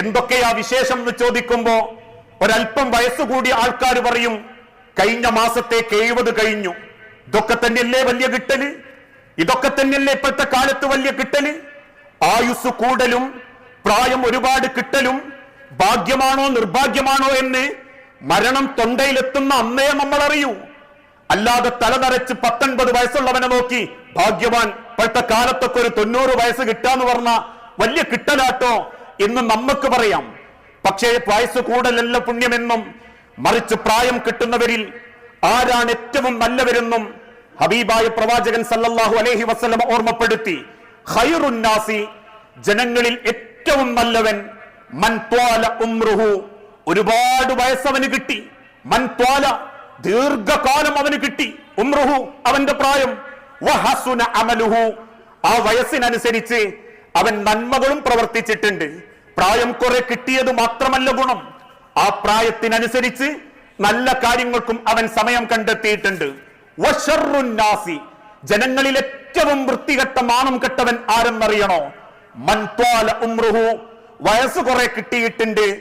എന്തൊക്കെയാ വിശേഷം എന്ന് ചോദിക്കുമ്പോ ഒരല്പം വയസ്സ് കൂടിയ ആൾക്കാർ പറയും കഴിഞ്ഞ മാസത്തേക്ക് എഴുപത് കഴിഞ്ഞു. ഇതൊക്കെ തന്നെയല്ലേ വലിയ കിട്ടൽ? ഇതൊക്കെ തന്നെയല്ലേ ഇപ്പോഴത്തെ കാലത്ത് വലിയ കിട്ടൽ? ആയുസ് കൂടലും പ്രായം ഒരുപാട് കിട്ടലും ഭാഗ്യമാണോ നിർഭാഗ്യമാണോ എന്ന് മരണം തൊണ്ടയിലെത്തുന്ന അന്നേ നമ്മൾ അറിയൂ അല്ലാതെ തലനരച്ച് പത്തൊൻപത് വയസ്സുള്ളവനെ നോക്കി ഭാഗ്യവാൻ ഇപ്പോഴത്തെ കാലത്തൊക്കെ ഒരു തൊണ്ണൂറ് വയസ്സ് കിട്ടാന്ന് പറഞ്ഞ വലിയ കിട്ടലാട്ടോ. എന്ന് നമുക്ക് പറയാം. പക്ഷേ വയസ്സ് കൂടലല്ല പുണ്യമെന്നും മറിച്ച് പ്രായം കിട്ടുന്നവരിൽ ആരാണ് ഏറ്റവും നല്ലവരെന്നും ഹബീബായ പ്രവാചകൻ സല്ലല്ലാഹു അലൈഹി വസല്ലം ഓർമ്മപ്പെടുത്തി. ഖൈറുന്നാസി ജനങ്ങളിൽ ഏറ്റവും നല്ലവൻ മൻ ത്വാല ഉംറുഹു. ഒരുപാട് വയസ്സവന് കിട്ടി. മൻ ത്വാല ദീർഘകാലം അവന് കിട്ടി. ഉംറുഹു അവന്റെ പ്രായം. വഹസുന അമലുഹു. ആ വയസ്സിനനുസരിച്ച് അവൻ നന്മകളും പ്രവർത്തിച്ചിട്ടുണ്ട്. പ്രായം കുറെ കിട്ടിയത് മാത്രമല്ല ഗുണം. ആ പ്രായത്തിനനുസരിച്ച് നല്ല കാര്യങ്ങൾക്കും അവൻ സമയം കണ്ടെത്തിയിട്ടുണ്ട്. നാസി. ജനങ്ങളിൽ ഏറ്റവും വൃത്തികെട്ട മാനം കെട്ടവൻ ആരെന്നറിയണോ? മൻത്വാല ഉംറുഹു വയസ്സ് കുറെ കിട്ടിയിട്ടുണ്ട്.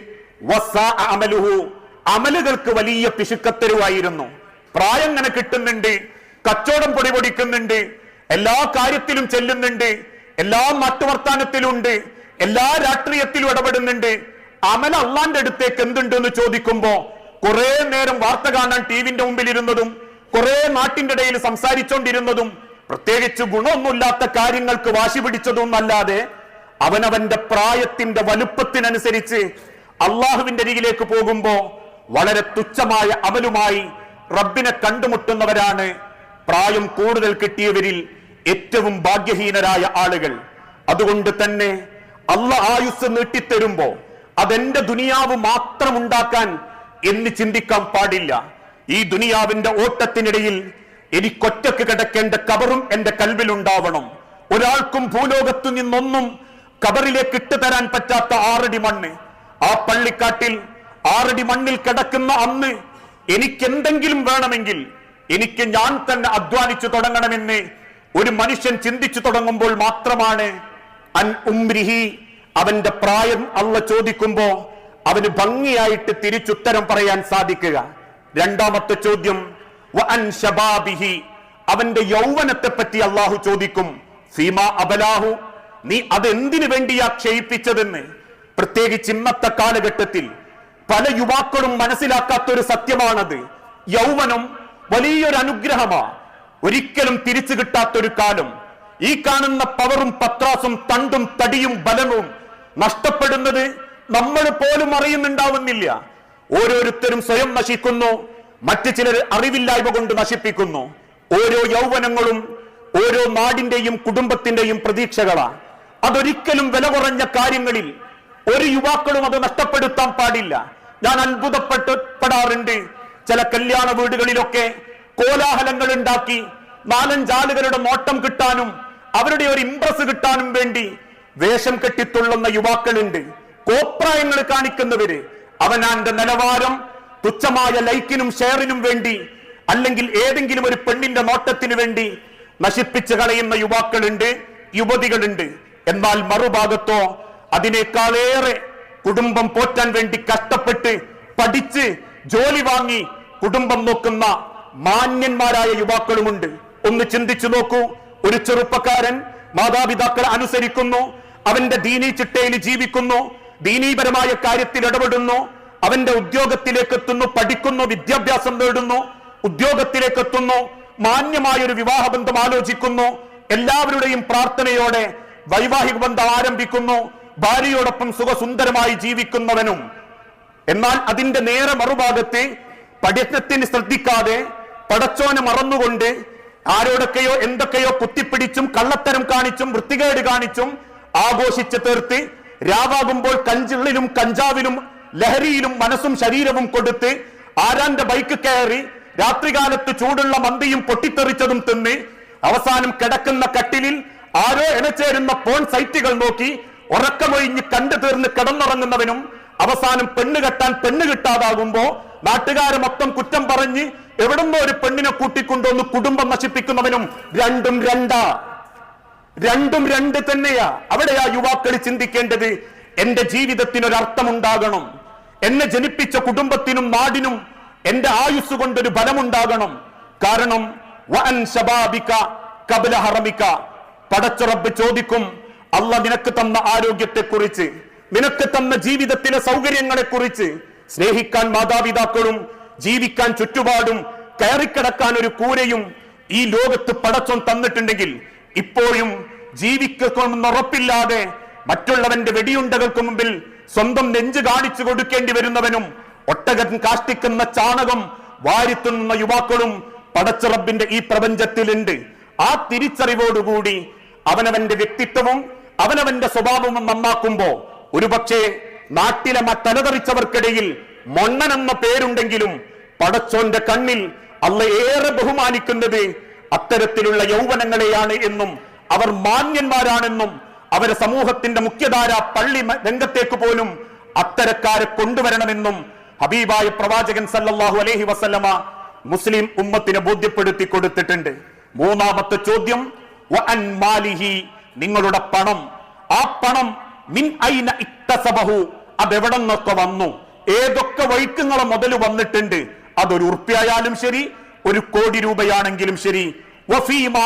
അമലുഹു. അമലുകൾക്ക് വലിയ പിശുക്കത്തരുവായിരുന്നു. പ്രായം ഇങ്ങനെ കിട്ടുന്നുണ്ട്. കച്ചവടം പൊടി പൊടിക്കുന്നുണ്ട് എല്ലാ കാര്യത്തിലും ചെല്ലുന്നുണ്ട്. എല്ലാ നാട്ടുവർത്താനത്തിലുണ്ട് എല്ലാ രാഷ്ട്രീയത്തിലും ഇടപെടുന്നുണ്ട്. അമൽ അള്ളാന്റെ അടുത്തേക്ക് എന്തുണ്ട് എന്ന് ചോദിക്കുമ്പോ കുറെ നേരം വാർത്ത കാണാൻ ടിവിന്റെ മുമ്പിൽ ഇരുന്നതും കുറെ നാട്ടിന്റെ ഇടയിൽ സംസാരിച്ചോണ്ടിരുന്നതും പ്രത്യേകിച്ച് ഗുണമൊന്നുമില്ലാത്ത കാര്യങ്ങൾക്ക് വാശി പിടിച്ചതും അല്ലാതെ അവനവന്റെ പ്രായത്തിന്റെ വലുപ്പത്തിനനുസരിച്ച് അള്ളാഹുവിന്റെ അരികിലേക്ക് പോകുമ്പോ വളരെ തുച്ഛമായ അമലുമായി റബ്ബിനെ കണ്ടുമുട്ടുന്നവരാണ്. പ്രായം കൂടുതൽ കിട്ടിയവരിൽ ഏറ്റവും ഭാഗ്യഹീനരായ ആളുകൾ. അതുകൊണ്ട് തന്നെ അല്ല ആയുസ് നീട്ടിത്തരുമ്പോ അതെന്റെ ദുനിയാവ് മാത്രം ഉണ്ടാക്കാൻ എന്ന് ചിന്തിക്കാൻ പാടില്ല. ഈ ദുനിയാവിന്റെ ഓട്ടത്തിനിടയിൽ എനിക്കൊറ്റക്ക് കിടക്കേണ്ട കബറും എന്റെ കൽവിലുണ്ടാവണം. ഒരാൾക്കും ഭൂലോകത്തു നിന്നൊന്നും കബറിലേക്ക് ഇട്ടു തരാൻ പറ്റാത്ത ആറടി മണ്ണ്. ആ പള്ളിക്കാട്ടിൽ ആറടി മണ്ണിൽ കിടക്കുന്ന അന്ന് എനിക്കെന്തെങ്കിലും വേണമെങ്കിൽ എനിക്ക് ഞാൻ തന്നെ അധ്വാനിച്ചു തുടങ്ങണമെന്ന് ഒരു മനുഷ്യൻ ചിന്തിച്ചു തുടങ്ങുമ്പോൾ മാത്രമാണ് അൻ ഉംരിഹി അവന്റെ പ്രായം അള്ള ചോദിക്കുമ്പോ അവന് ഭംഗിയായിട്ട് തിരിച്ചുത്തരം പറയാൻ സാധിക്കുക. രണ്ടാമത്തെ ചോദ്യം അൻ അവന്റെ യൗവനത്തെ പറ്റി അള്ളാഹു ചോദിക്കും സീമ അബലാഹു നീ അതെന്തിനു വേണ്ടിയാ ക്ഷയിപ്പിച്ചതെന്ന്? പ്രത്യേകിച്ച് ഇന്നത്തെ കാലഘട്ടത്തിൽ പല യുവാക്കളും മനസ്സിലാക്കാത്ത ഒരു സത്യമാണത്. യൗവനം വലിയൊരു അനുഗ്രഹമാ. ഒരിക്കലും തിരിച്ചു കിട്ടാത്തൊരു കാലം. ഈ കാണുന്ന പവറും പത്രാസും തണ്ടും തടിയും ബലവും നഷ്ടപ്പെടുന്നത് നമ്മൾ പോലും അറിയുന്നുണ്ടാവുന്നില്ല. ഓരോരുത്തരും സ്വയം നശിക്കുന്നു മറ്റു ചിലർ അറിവില്ലായ്മ കൊണ്ട് നശിപ്പിക്കുന്നു. ഓരോ യൗവനങ്ങളും ഓരോ നാടിന്റെയും കുടുംബത്തിന്റെയും പ്രതീക്ഷകളാ. അതൊരിക്കലും വില കുറഞ്ഞ കാര്യങ്ങളിൽ ഒരു യുവാക്കളും അത് നഷ്ടപ്പെടുത്താൻ പാടില്ല. ഞാൻ അത്ഭുതപ്പെട്ട് പെടാറുണ്ട്. ചില കല്യാണ വീടുകളിലൊക്കെ കോലാഹലങ്ങൾ ഉണ്ടാക്കി നാലഞ്ചാളുകളുടെ നോട്ടം കിട്ടാനും അവരുടെ ഒരു ഇംപ്രസ് കിട്ടാനും വേണ്ടി വേഷം കെട്ടിത്തുള്ളുന്ന യുവാക്കളുണ്ട്. കോപ്രായങ്ങൾ കാണിക്കുന്നവര്. അവനാന്റെ നിലവാരം തുച്ഛമായ ലൈക്കിനും ഷെയറിനും വേണ്ടി അല്ലെങ്കിൽ ഏതെങ്കിലും ഒരു പെണ്ണിന്റെ നോട്ടത്തിന് വേണ്ടി നശിപ്പിച്ചു കളയുന്ന യുവാക്കളുണ്ട് യുവതികളുണ്ട്. എന്നാൽ മറുഭാഗത്തോ അതിനേക്കാളേറെ കുടുംബം പോറ്റാൻ വേണ്ടി കഷ്ടപ്പെട്ട് പഠിച്ച് ജോലി വാങ്ങി കുടുംബം നോക്കുന്ന മാന്യന്മാരായ യുവാക്കളുമുണ്ട്. ഒന്ന് ചിന്തിച്ചു നോക്കൂ. ഒരു ചെറുപ്പക്കാരൻ മാതാപിതാക്കളെ അനുസരിക്കുന്നു. അവന്റെ ദീനീ ചിട്ടയിൽ ജീവിക്കുന്നു. ദീനീപരമായ കാര്യത്തിൽ ഇടപെടുന്നു. അവന്റെ ഉദ്യോഗത്തിലേക്ക് എത്തുന്നു പഠിക്കുന്നു വിദ്യാഭ്യാസം നേടുന്നു ഉദ്യോഗത്തിലേക്ക് എത്തുന്നു മാന്യമായ ഒരു വിവാഹബന്ധം ആലോചിക്കുന്നു. എല്ലാവരുടെയും പ്രാർത്ഥനയോടെ വൈവാഹിക ബന്ധം ആരംഭിക്കുന്നു. ഭാര്യയോടൊപ്പം സുഖസുന്ദരമായി ജീവിക്കുന്നവനും. എന്നാൽ അതിന്റെ നേരെ മറുഭാഗത്ത് പഠനത്തിന് ശ്രദ്ധിക്കാതെ പടച്ചോനെ മറന്നുകൊണ്ട് ആരോടൊക്കെയോ എന്തൊക്കെയോ കുത്തിപ്പിടിച്ചും കള്ളത്തരം കാണിച്ചും വൃത്തികേട് കാണിച്ചും ആഘോഷിച്ച് തീർത്ത് രാവാകുമ്പോൾ കഞ്ചിള്ളിലും കഞ്ചാവിലും ലഹരിയിലും മനസ്സും ശരീരവും കൊടുത്ത് ആരാന്റെ ബൈക്ക് കയറി രാത്രികാലത്ത് ചൂടുള്ള മന്തിയും പൊട്ടിത്തെറിച്ചതും തിന്ന് അവസാനം കിടക്കുന്ന കട്ടിലിൽ ആരോ ഇണച്ചേരുന്ന പോൺ സൈറ്റുകൾ നോക്കി ഉറക്കമൊഴിഞ്ഞ് കണ്ടു തീർന്ന് കിടന്നുറങ്ങുന്നവനും അവസാനം പെണ്ണ് കെട്ടാൻ പെണ്ണ് കിട്ടാതാകുമ്പോ നാട്ടുകാരെ മൊത്തം കുറ്റം പറഞ്ഞ് എവിടുന്നോ ഒരു പെണ്ണിനെ കൂട്ടിക്കൊണ്ടുവന്ന് കുടുംബം നശിപ്പിക്കുന്നവനും രണ്ടും രണ്ടാ. രണ്ടും രണ്ട് തന്നെയാ. അവിടെയാ യുവാക്കൾ ചിന്തിക്കേണ്ടത്. എന്റെ ജീവിതത്തിന് ഒരു അർത്ഥമുണ്ടാകണം എന്നെ ജനിപ്പിച്ച കുടുംബത്തിനും നാടിനും എന്റെ ആയുസ് കൊണ്ടൊരു ബലമുണ്ടാകണം. കാരണം ശബാബിക കബല പടച്ചുറപ്പ് ചോദിക്കും അല്ല നിനക്ക് തന്ന ആരോഗ്യത്തെക്കുറിച്ച് നിനക്ക് തന്ന ജീവിതത്തിലെ സൗകര്യങ്ങളെക്കുറിച്ച് സ്നേഹിക്കാൻ മാതാപിതാക്കളും ജീവിക്കാൻ ചുറ്റുപാടും കയറിക്കിടക്കാൻ ഒരു കൂരയും ഈ ലോകത്ത് പടച്ചോൻ തന്നിട്ടുണ്ടെങ്കിൽ ഇപ്പോഴും ജീവിക്കുറപ്പില്ലാതെ മറ്റുള്ളവന്റെ വെടിയുണ്ടകൾക്ക് മുമ്പിൽ സ്വന്തം നെഞ്ച് കാണിച്ചു കൊടുക്കേണ്ടി വരുന്നവനും ഒട്ടകൻ കാഷ്ടിക്കുന്ന ചാണകം വാരിത്തുന്ന യുവാക്കളും പടച്ചിറബിന്റെ ഈ പ്രപഞ്ചത്തിലുണ്ട്. ആ തിരിച്ചറിവോടുകൂടി അവനവന്റെ വ്യക്തിത്വവും അവനവന്റെ സ്വഭാവവും നന്നാക്കുമ്പോ ഒരുപക്ഷെ നാട്ടിലെ മറ്റലതറിച്ചവർക്കിടയിൽ മൊണ്ണൻ എന്ന പേരുണ്ടെങ്കിലും പടച്ചോന്റെ കണ്ണിൽ അല്ല ഏറെ ബഹുമാനിക്കുന്നത് അത്തരത്തിലുള്ള യൗവനങ്ങളെയാണ് എന്നും അവർ മാന്യന്മാരാണെന്നും അവരെ സമൂഹത്തിന്റെ മുഖ്യധാര പള്ളി രംഗത്തേക്ക് പോലും അത്തരക്കാരെ കൊണ്ടുവരണമെന്നും ഹബീബായ പ്രവാചകൻ സല്ലാഹു അലഹി വസല്ലമ മുസ്ലിം ഉമ്മത്തിനെ ബോധ്യപ്പെടുത്തി കൊടുത്തിട്ടുണ്ട്. മൂന്നാമത്തെ ചോദ്യം നിങ്ങളുടെ പണം. ആ പണം മിൻ അതെവിടെ നിന്നൊക്കെ വന്നു? ഏതൊക്കെ വൈക്കുങ്ങളെ മുതൽ വന്നിട്ടുണ്ട്? അതൊരു ഉറുപ്പ്യായാലും ശരി ഒരു കോടി രൂപയാണെങ്കിലും ശരി. വഫീമ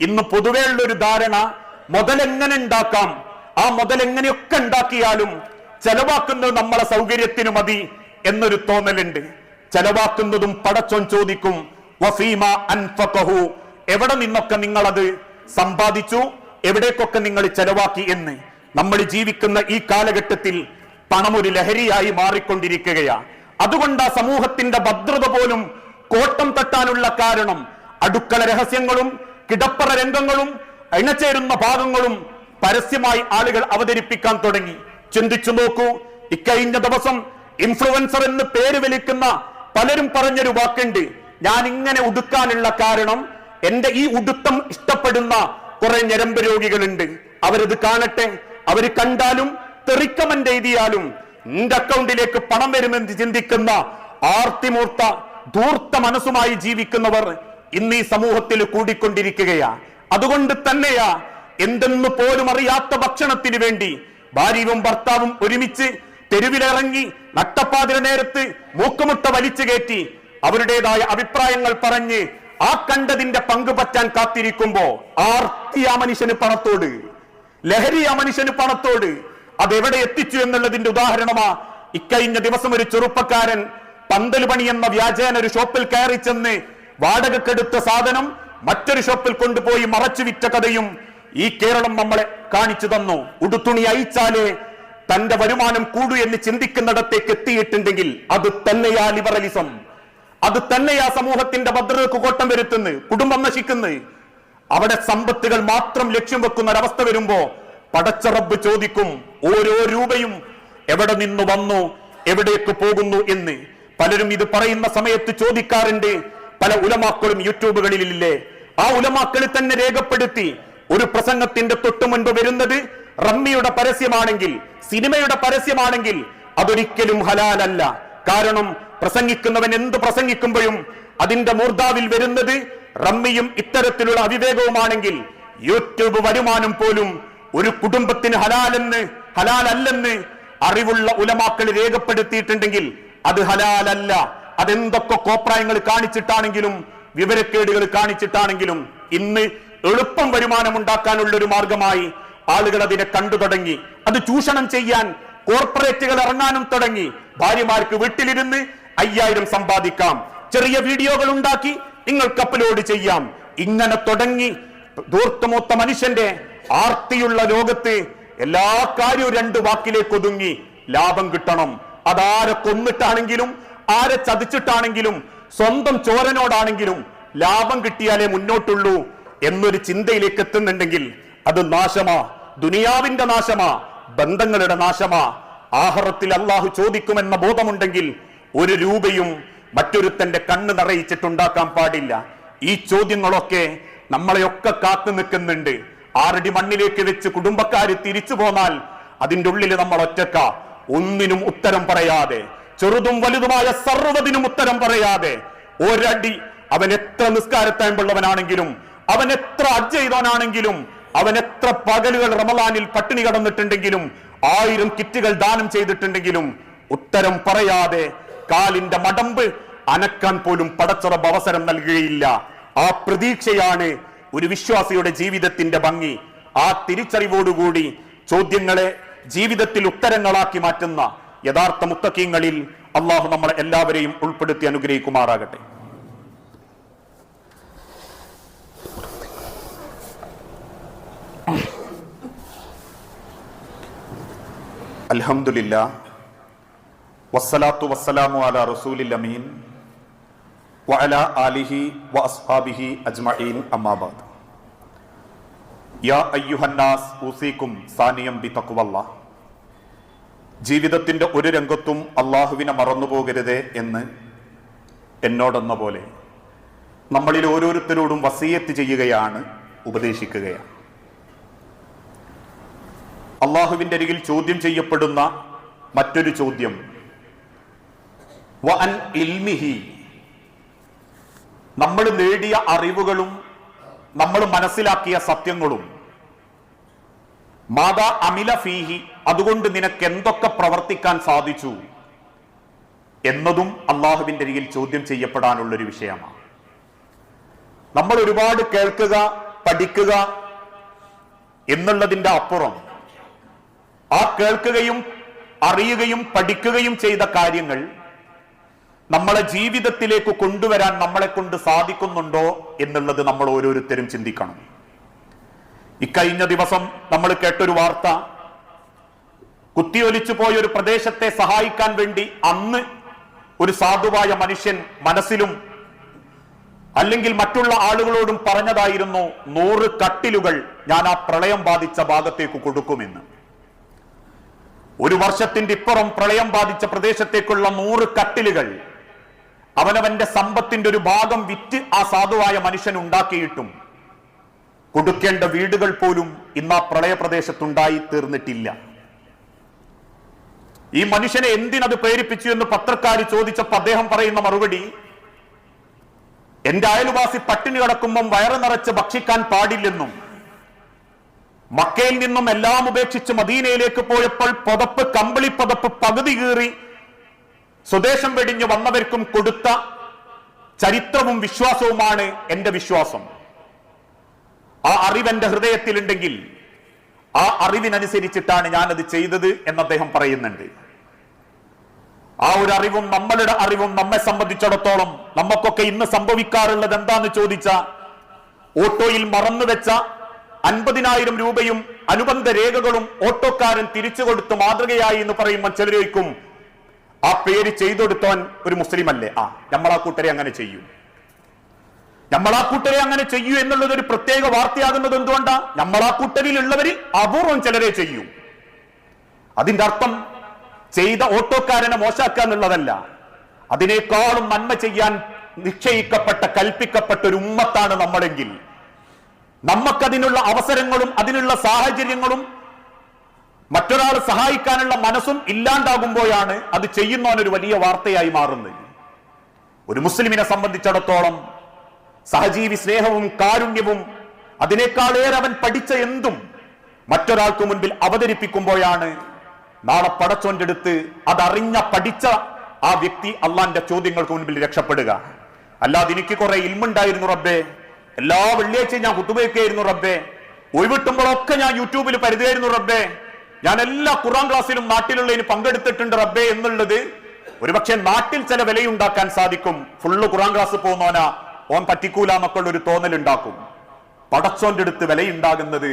ഇന്ന് പൊതുവേ ഉള്ള ഒരു ധാരണ മുതലെങ്ങനെ ഉണ്ടാക്കാം? ആ മുതലെങ്ങനെയൊക്കെ ഉണ്ടാക്കിയാലും ചെലവാക്കുന്നത് നമ്മളെ സൗകര്യത്തിന് മതി എന്നൊരു തോന്നലുണ്ട്. ചെലവാക്കുന്നതും പടച്ചോൻ ചോദിക്കും വഫീമ അൻഫഖഹു. എവിടെ നിന്നൊക്കെ അത് സമ്പാദിച്ചു? എവിടേക്കൊക്കെ നിങ്ങൾ ചെലവാക്കി എന്ന്? നമ്മൾ ജീവിക്കുന്ന ഈ കാലഘട്ടത്തിൽ പണം ഒരു ലഹരിയായി മാറിക്കൊണ്ടിരിക്കുകയാണ് അതുകൊണ്ട് ആ സമൂഹത്തിന്റെ ഭദ്രത പോലും കോട്ടം തട്ടാനുള്ള കാരണം. അടുക്കള രഹസ്യങ്ങളും കിടപ്പറ രംഗങ്ങളും ഇണചേരുന്ന ഭാഗങ്ങളും പരസ്യമായി ആളുകൾ അവതരിപ്പിക്കാൻ തുടങ്ങി. ചിന്തിച്ചു നോക്കൂ ഇക്കഴിഞ്ഞ ദിവസം ഇൻഫ്ലുവൻസർ എന്ന് പേര് വിളിക്കുന്ന പലരും പറഞ്ഞൊരു വാക്കുണ്ട്. ഞാൻ ഇങ്ങനെ ഉടുക്കാനുള്ള കാരണം എന്റെ ഈ ഉടുത്തം ഇഷ്ടപ്പെടുന്ന കുറെ ഞരമ്പ് രോഗികളുണ്ട്. അവരത് കാണട്ടെ അവർ കണ്ടാലും തെറിക്കമന്റ് എഴുതിയാലും നിന്റെ അക്കൗണ്ടിലേക്ക് പണം വരുമെന്ന് ചിന്തിക്കുന്ന ആർത്തിമൂർത്ത ധൂർത്ത മനസ്സുമായി ജീവിക്കുന്നവർ ഇന്ന് ഈ സമൂഹത്തിൽ കൂടിക്കൊണ്ടിരിക്കുകയാ. അതുകൊണ്ട് തന്നെയാ എന്തെന്ന് പോലും അറിയാത്ത ഭക്ഷണത്തിന് വേണ്ടി ഭാര്യയും ഭർത്താവും ഒരുമിച്ച് തെരുവിലിറങ്ങി നട്ടപ്പാതിര നേരത്ത് മൂക്കുമുട്ട വലിച്ചു കയറ്റി അവരുടേതായ അഭിപ്രായങ്ങൾ പറഞ്ഞ് ആ കണ്ടതിന്റെ പങ്ക് പറ്റാൻ കാത്തിരിക്കുമ്പോ ആർത്തി ആ മനുഷ്യന് പണത്തോട് ലഹരി ആ മനുഷ്യന് പണത്തോട് അതെവിടെ എത്തിച്ചു എന്നുള്ളതിന്റെ ഉദാഹരണമാ. ഇക്കഴിഞ്ഞ ദിവസം ഒരു ചെറുപ്പക്കാരൻ പന്തൽ പണി എന്ന വ്യാജേന ഒരു ഷോപ്പിൽ കയറി ചെന്ന് വാടകക്കെടുത്ത സാധനം മറ്റൊരു ഷോപ്പിൽ കൊണ്ടുപോയി മറച്ചു വിറ്റ കഥയും ഈ കേരളം നമ്മളെ കാണിച്ചു തന്നു. ഉടുത്തുണി അയച്ചാലേ തന്റെ വരുമാനം കൂടു എന്ന് ചിന്തിക്കുന്നിടത്തേക്ക് എത്തിയിട്ടുണ്ടെങ്കിൽ അത് തന്നെയാ ലിബറലിസം. അത് തന്നെയാ സമൂഹത്തിന്റെ ഭദ്രതക്ക് കോട്ടം വരുത്തുന്നു കുടുംബം നശിക്കുന്നു. അവിടെ സമ്പത്തുകൾ മാത്രം ലക്ഷ്യം വെക്കുന്ന ഒരവസ്ഥ വരുമ്പോ പടച്ചറബ് ചോദിക്കും ഓരോ രൂപയും എവിടെ നിന്ന് വന്നു? എവിടേക്ക് പോകുന്നു? എന്ന്. പലരും ഇത് പറയുന്ന സമയത്ത് ചോദിക്കാറുണ്ട്. പല ഉലമാക്കളും യൂട്യൂബുകളിലില്ലേ? ആ ഉലമാക്കൾ തന്നെ രേഖപ്പെടുത്തി. ഒരു പ്രസംഗത്തിന്റെ തൊട്ടു മുൻപ് വരുന്നത് റമ്മിയുടെ പരസ്യമാണെങ്കിൽ സിനിമയുടെ പരസ്യമാണെങ്കിൽ അതൊരിക്കലും ഹലാലല്ല. കാരണം പ്രസംഗിക്കുന്നവൻ എന്ത് പ്രസംഗിക്കുമ്പോഴും അതിന്റെ മൂർധാവിൽ വരുന്നത് റമ്മിയും ഇത്തരത്തിലുള്ള അവിവേകവുമാണെങ്കിൽ യൂട്യൂബ് വരുമാനം പോലും ഒരു കുടുംബത്തിന് ഹലാലെന്ന് ഹലാലല്ലെന്ന് അറിവുള്ള ഉലമാക്കൾ രേഖപ്പെടുത്തിയിട്ടുണ്ടെങ്കിൽ അത് ഹലാലല്ല. അതെന്തൊക്കെ കോപ്രായങ്ങൾ കാണിച്ചിട്ടാണെങ്കിലും വിവരക്കേടുകൾ കാണിച്ചിട്ടാണെങ്കിലും ഇന്ന് എളുപ്പം വരുമാനം ഉണ്ടാക്കാനുള്ള ഒരു മാർഗമായി ആളുകൾ അതിനെ കണ്ടു തുടങ്ങി. അത് ചൂഷണം ചെയ്യാൻ കോർപ്പറേറ്റുകൾ ഇറങ്ങാനും തുടങ്ങി. ഭാര്യമാർക്ക് വീട്ടിലിരുന്ന് അയ്യായിരം സമ്പാദിക്കാം. ചെറിയ വീഡിയോകൾ ഉണ്ടാക്കി നിങ്ങൾക്ക് അപ്ലോഡ് ചെയ്യാം. ഇങ്ങനെ തുടങ്ങി ധൂർത്തമൊത്ത മനുഷ്യന്റെ ആർത്തിയുള്ള ലോകത്ത് എല്ലാ കാര്യവും രണ്ട് വാക്കിലേക്ക് ഒതുങ്ങി ലാഭം കിട്ടണം. അതാരെ കൊന്നിട്ടാണെങ്കിലും ആരെ ചതിച്ചിട്ടാണെങ്കിലും സ്വന്തം ചോരനോടാണെങ്കിലും ലാഭം കിട്ടിയാലേ മുന്നോട്ടുള്ളൂ എന്നൊരു ചിന്തയിലേക്ക് എത്തുന്നുണ്ടെങ്കിൽ അത് നാശമാ. ദുനിയാവിന്റെ നാശമാ. ബന്ധങ്ങളുടെ നാശമാ. ആഹറത്തിൽ അള്ളാഹു ചോദിക്കുമെന്ന ബോധമുണ്ടെങ്കിൽ ഒരു രൂപയും മറ്റൊരുത്തന്റെ കണ്ണ് നിറയിച്ചിട്ടുണ്ടാക്കാൻ പാടില്ല. ഈ ചോദ്യങ്ങളൊക്കെ നമ്മളെയൊക്കെ കാത്തു നിൽക്കുന്നുണ്ട്. ആറടി മണ്ണിലേക്ക് വെച്ച് കുടുംബക്കാര് തിരിച്ചു പോന്നാൽ അതിന്റെ ഉള്ളിൽ നമ്മൾ ഒറ്റക്ക. ഒന്നിനും ഉത്തരം പറയാതെ ചെറുതും വലുതുമായ സർവതിനും ഉത്തരം പറയാതെ ഒരടി അവൻ എത്ര നിസ്കാരത്തായുള്ളവനാണെങ്കിലും അവൻ എത്ര അജ് ചെയ്തവനാണെങ്കിലും അവൻ എത്ര പകലുകൾ റമലാനിൽ പട്ടിണി കടന്നിട്ടുണ്ടെങ്കിലും ആയിരം കിറ്റുകൾ ദാനം ചെയ്തിട്ടുണ്ടെങ്കിലും ഉത്തരം പറയാതെ കാലിന്റെ മടമ്പ് അനക്കാൻ പോലും പടച്ചുറപ്പ് അവസരം നൽകുകയില്ല. ആ പ്രതീക്ഷയാണ് ഒരു വിശ്വാസിയുടെ ജീവിതത്തിന്റെ ഭംഗി ആ തിരിച്ചറിവോടുകൂടി ചോദ്യങ്ങളെ ജീവിതത്തിൽ ഉത്തരങ്ങളാക്കി മാറ്റുന്ന യഥാർത്ഥ മുത്തക്കീങ്ങളിൽ അള്ളാഹു നമ്മളെ എല്ലാവരെയും ഉൾപ്പെടുത്തി അനുഗ്രഹിക്കുമാറാകട്ടെ. അലഹമില്ല വസ്സലാത്തു വസ്സലാമു അല റസൂലിൽ വഅല ആലിഹി അസ്ഹാബിഹി അജ്മഈൻ അമ്മാബാദ് യാ അയ്യുഹന്നാസ് ഊസീക്കും സാനിയം ബി തഖ്വല്ലാ ജീവിതത്തിന്റെ ഒരു രംഗത്തും അള്ളാഹുവിനെ മറന്നുപോകരുതേ എന്ന് എന്നോടെന്ന പോലെ നമ്മളിൽ ഓരോരുത്തരോടും വസീയത്ത് ചെയ്യുകയാണ് ഉപദേശിക്കുകയാണ്. അള്ളാഹുവിന്റെ അരികിൽ ചോദ്യം ചെയ്യപ്പെടുന്ന മറ്റൊരു ചോദ്യം വ അൻ ഇൽമിഹി നമ്മൾ നേടിയ അറിവുകളും നമ്മൾ മനസ്സിലാക്കിയ സത്യങ്ങളും. മാതാ അമില ഫീഹി അതുകൊണ്ട് നിനക്ക് എന്തൊക്കെ പ്രവർത്തിക്കാൻ സാധിച്ചു? എന്നതും അള്ളാഹുവിന്റെ അരികിൽ ചോദ്യം ചെയ്യപ്പെടാനുള്ളൊരു വിഷയമാണ്. നമ്മൾ ഒരുപാട് കേൾക്കുക പഠിക്കുക എന്നുള്ളതിന്റെ അപ്പുറം ആ കേൾക്കുകയും അറിയുകയും പഠിക്കുകയും ചെയ്ത കാര്യങ്ങൾ നമ്മളെ ജീവിതത്തിലേക്ക് കൊണ്ടുവരാൻ നമ്മളെ കൊണ്ട് സാധിക്കുന്നുണ്ടോ എന്നുള്ളത് നമ്മൾ ഓരോരുത്തരും ചിന്തിക്കണം. ഇക്കഴിഞ്ഞ ദിവസം നമ്മൾ കേട്ടൊരു വാർത്ത. കുത്തിയൊലിച്ചു പോയ ഒരു പ്രദേശത്തെ സഹായിക്കാൻ വേണ്ടി അന്ന് ഒരു സാധുവായ മനുഷ്യൻ മനസ്സിലും അല്ലെങ്കിൽ മറ്റുള്ള ആളുകളോടും പറഞ്ഞതായിരുന്നു നൂറ് കട്ടിലുകൾ ഞാൻ ആ പ്രളയം ബാധിച്ച ഭാഗത്തേക്ക് കൊടുക്കുമെന്ന്. ഒരു വർഷത്തിന്റെ ഇപ്പുറം പ്രളയം ബാധിച്ച പ്രദേശത്തേക്കുള്ള നൂറ് കട്ടിലുകൾ അവനവന്റെ സമ്പത്തിന്റെ ഒരു ഭാഗം വിറ്റ് ആ സാധുവായ മനുഷ്യൻ ഉണ്ടാക്കിയിട്ടും കൊടുക്കേണ്ട വീടുകൾ പോലും ഇന്ന് ആ പ്രളയപ്രദേശത്തുണ്ടായി തീർന്നിട്ടില്ല. ഈ മനുഷ്യനെ എന്തിനത് പ്രേരിപ്പിച്ചു എന്ന് പത്രക്കാർ ചോദിച്ചപ്പോൾ അദ്ദേഹം പറയുന്ന മറുപടി എന്റെ അയൽവാസി പട്ടിണി കിടക്കുമ്പം വയറ് നിറച്ച് ഭക്ഷിക്കാൻ പാടില്ലെന്നും മക്കയിൽ നിന്നും എല്ലാം ഉപേക്ഷിച്ച് മദീനയിലേക്ക് പോയപ്പോൾ പുതപ്പ് കമ്പിളി പുതപ്പ് പകുതി കീറി സ്വദേശം വെടിഞ്ഞു വന്നവർക്കും കൊടുത്ത ചരിത്രവും വിശ്വാസവുമാണ് എന്റെ വിശ്വാസം. ആ അറിവ് എന്റെ ഹൃദയത്തിലുണ്ടെങ്കിൽ ആ അറിവിനനുസരിച്ചിട്ടാണ് ഞാനത് ചെയ്തത് എന്ന് അദ്ദേഹം പറയുന്നുണ്ട്. ആ ഒരു അറിവും നമ്മളുടെ അറിവും നമ്മെ സംബന്ധിച്ചിടത്തോളം നമുക്കൊക്കെ ഇന്ന് സംഭവിക്കാറുള്ളത് എന്താന്ന് ചോദിച്ച ഓട്ടോയിൽ മറന്നു വെച്ച അൻപതിനായിരം രൂപയും അനുബന്ധ രേഖകളും ഓട്ടോക്കാരൻ തിരിച്ചു കൊടുത്ത് മാതൃകയായി എന്ന് പറയുമ്പോൾ ചിലരേക്കും ആ പേര് ചെയ്തെടുത്തവൻ ഒരു മുസ്ലിം അല്ലേ ആ നമ്മളാ കൂട്ടരെ അങ്ങനെ ചെയ്യൂ. നമ്മളാ കൂട്ടരെ അങ്ങനെ ചെയ്യൂ എന്നുള്ളത് ഒരു പ്രത്യേക വാർത്തയാകുന്നത് എന്തുകൊണ്ടാ? നമ്മളാ കൂട്ടരിലുള്ളവരിൽ അപൂർവം ചിലരെ ചെയ്യൂ. അതിന്റെ അർത്ഥം ചെയ്ത ഓട്ടോക്കാരനെ മോശാക്കുക എന്നുള്ളതല്ല. അതിനേക്കാളും നന്മ ചെയ്യാൻ നിശ്ചയിക്കപ്പെട്ട കൽപ്പിക്കപ്പെട്ട ഒരു ഉമ്മത്താണ് നമ്മളെങ്കിൽ. നമുക്കതിനുള്ള അവസരങ്ങളും അതിനുള്ള സാഹചര്യങ്ങളും മറ്റൊരാൾ സഹായിക്കാനുള്ള മനസ്സും ഇല്ലാണ്ടാകുമ്പോഴാണ് അത് ചെയ്യുന്നവനൊരു വലിയ വാർത്തയായി മാറുന്നത്. ഒരു മുസ്ലിമിനെ സംബന്ധിച്ചിടത്തോളം സഹജീവി സ്നേഹവും കാരുണ്യവും അതിനേക്കാളേറെ അവൻ പഠിച്ച എന്തും മറ്റൊരാൾക്ക് മുൻപിൽ അവതരിപ്പിക്കുമ്പോഴാണ് നാളെ പടച്ചോന്റെ അടുത്ത് അതറിഞ്ഞ പഠിച്ച ആ വ്യക്തി അള്ളാന്റെ ചോദ്യങ്ങൾക്ക് മുൻപിൽ രക്ഷപ്പെടുക. അല്ലാതെ എനിക്ക് കുറെ ഇൽമുണ്ടായിരുന്നു റബ്ബേ. എല്ലാ വെള്ളിയാഴ്ചയും ഞാൻ കുത്തുബയ്ക്കായിരുന്നു റബ്ബേ. ഒഴിവിട്ടുമ്പോഴൊക്കെ ഞാൻ യൂട്യൂബിൽ പരിധിയായിരുന്നു റബ്ബേ. ഞാൻ എല്ലാ ഖുറാൻ ക്ലാസ്സിലും നാട്ടിലുള്ളതിന് പങ്കെടുത്തിട്ടുണ്ട് റബ്ബേ എന്നുള്ളത് ഒരുപക്ഷെ നാട്ടിൽ ചില വിലയുണ്ടാക്കാൻ സാധിക്കും. ഫുള്ള് ഖുറാൻ ക്ലാസ് പോകുന്നവനാ ഓൻ പറ്റിക്കൂല എന്നൊക്കെയുള്ള ഒരു തോന്നൽ ഉണ്ടാക്കും പടച്ചോന്റെ അടുത്ത് വിലയുണ്ടാകുന്നത്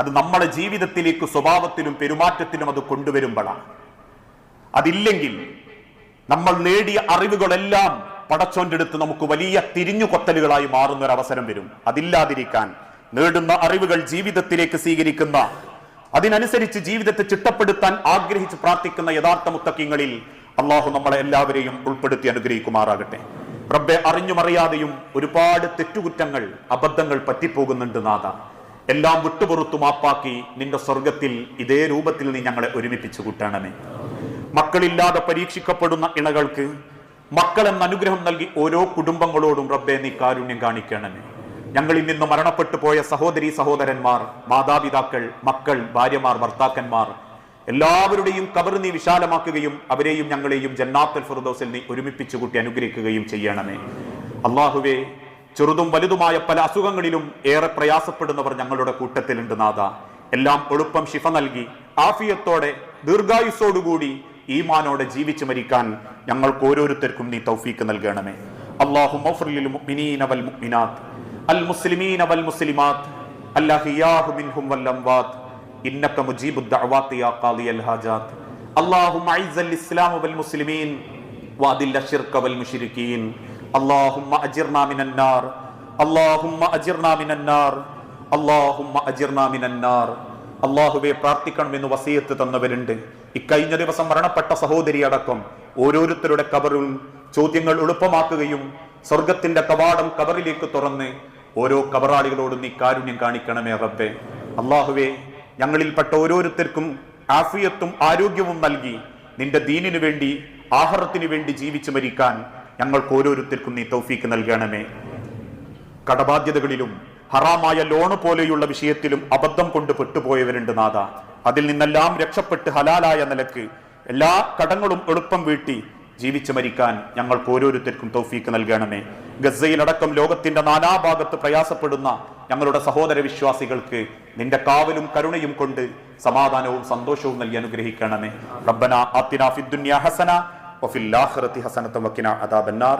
അത് നമ്മുടെ ജീവിതത്തിലേക്ക് സ്വഭാവത്തിലും പെരുമാറ്റത്തിലും അത് കൊണ്ടുവരുമ്പോഴാണ്. അതില്ലെങ്കിൽ നമ്മൾ നേടിയ അറിവുകളെല്ലാം പടച്ചോന്റെ അടുത്ത് നമുക്ക് വലിയ തിരിഞ്ഞുകൊത്തലുകളായി മാറുന്ന ഒരു അവസരം വരും. അതില്ലാതിരിക്കാൻ നേടുന്ന അറിവുകൾ ജീവിതത്തിലേക്ക് സ്വീകരിക്കുന്ന അതിനനുസരിച്ച് ജീവിതത്തെ ചിട്ടപ്പെടുത്താൻ ആഗ്രഹിച്ച് പ്രാർത്ഥിക്കുന്ന യഥാർത്ഥ മുത്തക്കിങ്ങളിൽ അള്ളാഹു നമ്മളെ എല്ലാവരെയും ഉൾപ്പെടുത്തി അനുഗ്രഹിക്കുമാറാകട്ടെ. റബ്ബെ അറിഞ്ഞുമറിയാതെയും ഒരുപാട് തെറ്റുകുറ്റങ്ങൾ അബദ്ധങ്ങൾ പറ്റിപ്പോകുന്നുണ്ട് നാഥ. എല്ലാം വിട്ടുപുറത്തു മാപ്പാക്കി നിന്റെ സ്വർഗത്തിൽ ഇതേ രൂപത്തിൽ നീ ഞങ്ങളെ ഒരുമിപ്പിച്ചു കൂട്ടണമേ. മക്കളില്ലാതെ പരീക്ഷിക്കപ്പെടുന്ന ഇണകൾക്ക് മക്കളെന്ന അനുഗ്രഹം നൽകി ഓരോ കുടുംബങ്ങളോടും റബ്ബെ നീ കാരുണ്യം കാണിക്കണമേ. ഞങ്ങളിൽ നിന്ന് മരണപ്പെട്ടു പോയ സഹോദരി സഹോദരന്മാർ മാതാപിതാക്കൾ മക്കൾ ഭാര്യമാർ ഭർത്താക്കന്മാർ എല്ലാവരുടെയും കബർ നീ വിശാലമാക്കുകയും അവരെയും ഞങ്ങളെയും ജന്നാത്തൽ ഫിർദൗസിൽ നീ ഒരുമിപ്പിച്ചു കൂട്ടി അനുഗ്രഹിക്കുകയും ചെയ്യണമേ. അള്ളാഹുവേ ചെറുതും വലുതുമായ പല അസുഖങ്ങളിലും ഏറെ പ്രയാസപ്പെടുന്നവർ ഞങ്ങളുടെ കൂട്ടത്തിലുണ്ട് നാഥ. എല്ലാം എളുപ്പം ശിഫ നൽകി ആഫിയത്തോടെ ദീർഘായുസ്സോടുകൂടി ഈമാനോടെ ജീവിച്ചു മരിക്കാൻ ഞങ്ങൾക്ക് ഓരോരുത്തർക്കും നീ തൗഫീക്ക് നൽകണമേ. അള്ളാഹു മുഅ്മിനീന വൽ അൽ മുസ്ലിമീൻ വൽ മുസ്ലിമാത്ത് അല്ലാഹിയാഹു മിൻഹും വൽ അംവാത്ത് ഇന്നക മുജീബു ദഅവാത്തി യാ ഖാദിയൽ ഹാജാത്ത്. അല്ലാഹുമ്മ അയ്സൽ ഇസ്ലാം വൽ മുസ്ലിമീൻ വഅദില്ല ശിർക വൽ മുശ്രിക്കീൻ അല്ലാഹുമ്മ അജിർനാ മിനൻ അല്ലാഹുമ്മ അജിർനാ മിനൻ അല്ലാഹുമ്മ അജിർനാ അള്ളാഹുവെ പ്രാർത്ഥിക്കണമെന്ന് വസീയത്ത് തന്നവരുണ്ട്. ഇക്കഴിഞ്ഞ ദിവസം മരണപ്പെട്ട സഹോദരി അടക്കം ഓരോരുത്തരുടെ കബറും ചോദ്യങ്ങൾ എളുപ്പമാക്കുകയും സ്വർഗത്തിന്റെ കവാടം കബറിലേക്ക് തുറന്ന് ഓരോ കബറാളികളോടും നീ കാരുണ്യം കാണിക്കണമേ റബ്ബെ. അള്ളാഹുവെ ഞങ്ങളിൽപ്പെട്ട ഓരോരുത്തർക്കും ആഫിയത്തും ആരോഗ്യവും നൽകി നിന്റെ ദീനിനു വേണ്ടി ആഹാരത്തിനു വേണ്ടി ജീവിച്ചു മരിക്കാൻ ഞങ്ങൾക്ക് ഓരോരുത്തർക്കും നീ തൗഫീക്ക് നൽകണമേ. കടബാധ്യതകളിലും ഹറാമായ ലോണ് പോലെയുള്ള വിഷയത്തിലും അബദ്ധം കൊണ്ട് പെട്ടുപോയവരുണ്ട് നാഥ. അതിൽ നിന്നെല്ലാം രക്ഷപ്പെട്ട് ഹലാലായ നിലയ്ക്ക് എല്ലാ കടങ്ങളും എളുപ്പം വീട്ടി ജീവിച്ചു മരിക്കാൻ ഞങ്ങൾക്ക് ഓരോരുത്തർക്കും തൗഫീക്ക് നൽകണമേ. ഗസയിലടക്കം ലോകത്തിന്റെ നാനാഭാഗത്ത് പ്രയാസപ്പെടുന്ന ഞങ്ങളുടെ സഹോദര വിശ്വാസികൾക്ക് നിന്റെ കാവലും കരുണയും കൊണ്ട് സമാധാനവും സന്തോഷവും നൽകി അനുഗ്രഹിക്കണമേ. റബ്ബന ആത്തിന ഫിദ്ദുനിയ ഹസന വഫിൽ ആഖിറതി ഹസനത വഖിന അദാബന്നാർ.